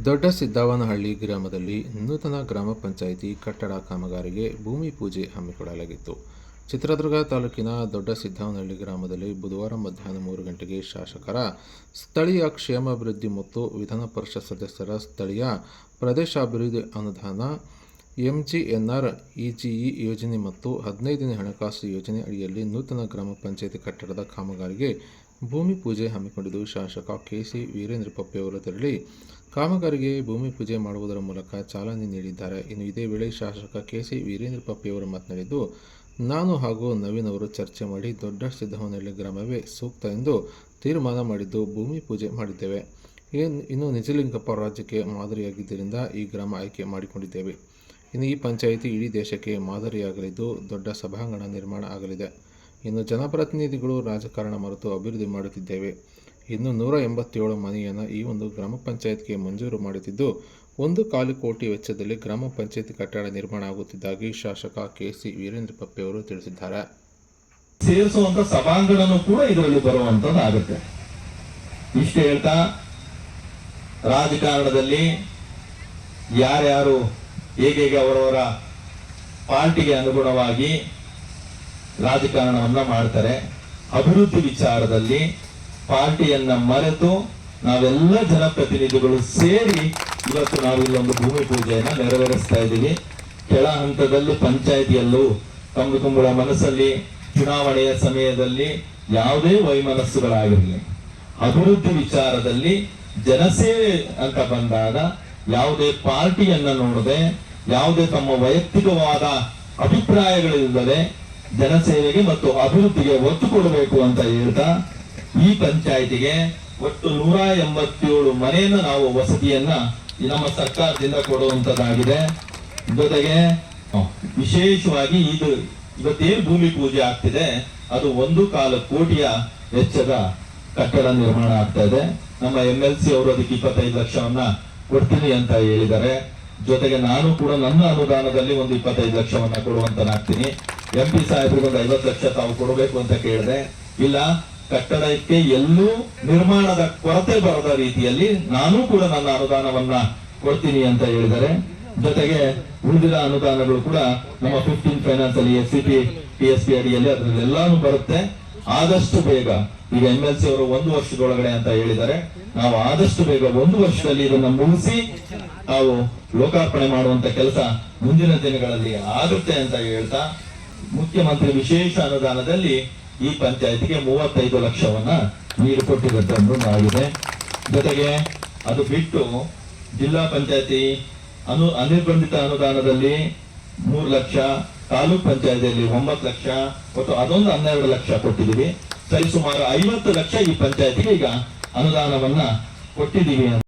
ದೊಡ್ಡ ಸಿದ್ದಾವನಹಳ್ಳಿ ಗ್ರಾಮದಲ್ಲಿ ನೂತನ ಗ್ರಾಮ ಪಂಚಾಯಿತಿ ಕಟ್ಟಡ ಕಾಮಗಾರಿಗೆ ಭೂಮಿ ಪೂಜೆ ಹಮ್ಮಿಕೊಳ್ಳಲಾಗಿತ್ತು ಚಿತ್ರದುರ್ಗ ತಾಲೂಕಿನ ದೊಡ್ಡ ಸಿದ್ದಾವನಹಳ್ಳಿ ಗ್ರಾಮದಲ್ಲಿ ಬುಧವಾರ ಮಧ್ಯಾಹ್ನ ಮೂರು ಗಂಟೆಗೆ ಶಾಸಕರ ಸ್ಥಳೀಯ ಕ್ಷೇಮಾಭಿವೃದ್ಧಿ ಮತ್ತು ವಿಧಾನ ಪರಿಷತ್ ಸದಸ್ಯರ ಸ್ಥಳೀಯ ಪ್ರದೇಶಾಭಿವೃದ್ಧಿ ಅನುದಾನ ಎಂಜಿಎನ್ಆರ್ ಇಜಿಇ ಯೋಜನೆ ಮತ್ತು ಹದಿನೈದನೇ ಹಣಕಾಸು ಯೋಜನೆ ಅಡಿಯಲ್ಲಿ ನೂತನ ಗ್ರಾಮ ಪಂಚಾಯಿತಿ ಕಟ್ಟಡದ ಕಾಮಗಾರಿಗೆ ಭೂಮಿ ಪೂಜೆ ಹಮ್ಮಿಕೊಂಡಿದ್ದು ಶಾಸಕ ಕೆಸಿ ವೀರೇಂದ್ರ ಪಪ್ಪೆಯವರು ತೆರಳಿ, ಕಾಮಗಾರಿಗೆ ಭೂಮಿ ಪೂಜೆ ಮಾಡುವುದರ ಮೂಲಕ ಚಾಲನೆ ನೀಡಿದ್ದಾರೆ. ಇನ್ನು ಇದೇ ವೇಳೆ ಶಾಸಕ ಕೆಸಿ ವೀರೇಂದ್ರ ಪಪ್ಪೆಯವರು ಮಾತನಾಡಿದ್ದು, ನಾನು ಹಾಗೂ ನವೀನ್ ಅವರು ಚರ್ಚೆ ಮಾಡಿ ದೊಡ್ಡ ಸಿದ್ದಹನಹಳ್ಳಿ ಗ್ರಾಮವೇ ಸೂಕ್ತ ಎಂದು ತೀರ್ಮಾನ ಮಾಡಿದ್ದು ಭೂಮಿ ಪೂಜೆ ಮಾಡಿದ್ದೇವೆ. ಇನ್ನು ನಿಜಲಿಂಗಪ್ಪ ರಾಜ್ಯಕ್ಕೆ ಮಾದರಿಯಾಗಿದ್ದರಿಂದ ಈ ಗ್ರಾಮ ಆಯ್ಕೆ ಮಾಡಿಕೊಂಡಿದ್ದೇವೆ. ಇನ್ನು ಈ ಪಂಚಾಯಿತಿ ಇಡೀ ದೇಶಕ್ಕೆ ಮಾದರಿಯಾಗಲಿದ್ದು ದೊಡ್ಡ ಸಭಾಂಗಣ ನಿರ್ಮಾಣ ಆಗಲಿದೆ. ಇನ್ನು ಜನಪ್ರತಿನಿಧಿಗಳು ರಾಜಕಾರಣ ಮರೆತು ಅಭಿವೃದ್ಧಿ ಮಾಡುತ್ತಿದ್ದೇವೆ. ಇನ್ನು ನೂರ ಎಂಬತ್ತೇಳು ಮನೆಯನ್ನು ಈ ಒಂದು ಗ್ರಾಮ ಪಂಚಾಯತ್ಗೆ ಮಂಜೂರು ಮಾಡುತ್ತಿದ್ದು, ಒಂದು ಕಾಲು ಕೋಟಿ ವೆಚ್ಚದಲ್ಲಿ ಗ್ರಾಮ ಪಂಚಾಯತ್ ಕಟ್ಟಡ ನಿರ್ಮಾಣ ಆಗುತ್ತಿದ್ದಾಗಿ ಶಾಸಕ ಕೆ ಸಿ ವೀರೇಂದ್ರ ಪಪ್ಪೆ ಅವರು ತಿಳಿಸಿದ್ದಾರೆ. ಸೇರಿಸುವಂತ ಸಭಾಂಗಣ ಕೂಡ ಇದರಲ್ಲಿ ಬರುವಂತದ್ದಾಗುತ್ತೆ ಇಷ್ಟು ಹೇಳ್ತಾ, ರಾಜಕಾರಣದಲ್ಲಿ ಯಾರ್ಯಾರು ಹೇಗೆ ಅವರವರ ಪಾರ್ಟಿಗೆ ಅನುಗುಣವಾಗಿ ರಾಜಕಾರಣವನ್ನ ಮಾಡ್ತಾರೆ. ಅಭಿವೃದ್ಧಿ ವಿಚಾರದಲ್ಲಿ ಪಾರ್ಟಿಯನ್ನ ಮರೆತು ನಾವೆಲ್ಲ ಜನಪ್ರತಿನಿಧಿಗಳು ಸೇರಿ ಇವತ್ತು ನಾವು ಇಲ್ಲೊಂದು ಭೂಮಿ ಪೂಜೆಯನ್ನ ನೆರವೇರಿಸ್ತಾ ಇದ್ದೀವಿ. ಕೆಳ ಹಂತದಲ್ಲಿ ಪಂಚಾಯತಿಯಲ್ಲೂ ತಮ್ಮ ತುಂಬಳ ಮನಸ್ಸಲ್ಲಿ ಚುನಾವಣೆಯ ಸಮಯದಲ್ಲಿ ಯಾವುದೇ ವೈಮನಸ್ಸುಗಳಾಗಿರಲಿ. ಅಭಿವೃದ್ಧಿ ವಿಚಾರದಲ್ಲಿ ಜನಸೇವೆ ಅಂತ ಬಂದಾಗ ಯಾವುದೇ ಪಾರ್ಟಿಯನ್ನ ನೋಡದೆ, ಯಾವುದೇ ತಮ್ಮ ವೈಯಕ್ತಿಕವಾದ ಅಭಿಪ್ರಾಯಗಳಿಲ್ಲದೆ ಜನಸೇವೆಗೆ ಮತ್ತು ಅಭಿವೃದ್ಧಿಗೆ ಒತ್ತು ಕೊಡಬೇಕು ಅಂತ ಹೇಳ್ತಾ, ಈ ಪಂಚಾಯತಿಗೆ ಒಟ್ಟು ನೂರ ಎಂಬತ್ತೇಳು ಮನೆಯನ್ನ ನಾವು ವಸತಿಯನ್ನ ನಮ್ಮ ಸರ್ಕಾರದಿಂದ ಕೊಡುವಂತದ್ದಾಗಿದೆ. ಜೊತೆಗೆ ವಿಶೇಷವಾಗಿ ಇದು ಇವತ್ತೇನು ಭೂಮಿ ಪೂಜೆ ಆಗ್ತಿದೆ, ಅದು ಒಂದು ಕಾಲು ಕೋಟಿಯ ವೆಚ್ಚದ ಕಟ್ಟಡ ನಿರ್ಮಾಣ ಆಗ್ತಾ ಇದೆ. ನಮ್ಮ ಎಂ ಎಲ್ ಸಿ ಅವರು ಅದಕ್ಕೆ ಇಪ್ಪತ್ತೈದು ಲಕ್ಷವನ್ನ ಕೊಡ್ತೀನಿ ಅಂತ ಹೇಳಿದ್ದಾರೆ ಜೊತೆಗೆ ನಾನು ಕೂಡ ನನ್ನ ಅನುದಾನದಲ್ಲಿ ಒಂದು ಇಪ್ಪತ್ತೈದು ಲಕ್ಷವನ್ನ ಕೊಡುವಂತನಾಗ್ತೀನಿ. ಎಂ ಪಿ ಸಾಹೇಬ್ರಿಗೆ ಒಂದು ಐವತ್ತು ಲಕ್ಷ ತಾವು ಕೊಡಬೇಕು ಅಂತ ಕೇಳಿದೆ. ಇಲ್ಲ, ಕಟ್ಟಡಕ್ಕೆ ಎಲ್ಲೂ ನಿರ್ಮಾಣದ ಕೊರತೆ ಬರದ ರೀತಿಯಲ್ಲಿ ನಾನು ಕೂಡ ನನ್ನ ಅನುದಾನವನ್ನ ಕೊಡ್ತೀನಿ ಅಂತ ಹೇಳಿದರೆ, ಜೊತೆಗೆ ಉಳಿದಿರೋ ಅನುದಾನಗಳು ಕೂಡ ನಮ್ಮ ಫಿಫ್ಟೀನ್ ಫೈನಾನ್ಸ್ ಅಲ್ಲಿ S C P P S P ಅಡಿಯಲ್ಲಿ ಅದರಲ್ಲೆಲ್ಲಾನು ಬರುತ್ತೆ. ಆದಷ್ಟು ಬೇಗ, ಈಗ ಎಂ ಎಲ್ ಸಿ ಅವರು ಒಂದು ವರ್ಷದೊಳಗಡೆ ಅಂತ ಹೇಳಿದ್ದಾರೆ, ನಾವು ಆದಷ್ಟು ಬೇಗ ಒಂದು ವರ್ಷದಲ್ಲಿ ಇದನ್ನ ಮುಗಿಸಿ, ನಾವು ಲೋಕಾರ್ಪಣೆ ಮಾಡುವಂತ ಕೆಲಸ ಮುಂದಿನ ದಿನಗಳಲ್ಲಿ ಆಗುತ್ತೆ ಅಂತ ಹೇಳ್ತಾ, ಮುಖ್ಯಮಂತ್ರಿ ವಿಶೇಷ ಅನುದಾನದಲ್ಲಿ ಈ ಪಂಚಾಯತಿಗೆ ಮೂವತ್ತೈದು ಲಕ್ಷವನ್ನ ನೀರು ಕೊಟ್ಟಿರುವಂತದ್ದು ಆಗಿದೆ ಜೊತೆಗೆ ಅದು ಬಿಟ್ಟು ಜಿಲ್ಲಾ ಪಂಚಾಯತಿ ಅನು ಅನಿರ್ಬಂಧಿತ ಅನುದಾನದಲ್ಲಿ ಮೂರು ಲಕ್ಷ, ತಾಲೂಕ್ ಪಂಚಾಯತಿಯಲ್ಲಿ ಒಂಬತ್ತು ಲಕ್ಷ ಮತ್ತು ಅದೊಂದು ಹನ್ನೆರಡು ಲಕ್ಷ ಕೊಟ್ಟಿದ್ದೀವಿ. ಸರಿ, ಸುಮಾರು ಐವತ್ತು ಲಕ್ಷ ಈ ಪಂಚಾಯತಿಗೆ ಈಗ ಅನುದಾನವನ್ನ ಕೊಟ್ಟಿದ್ದೀವಿ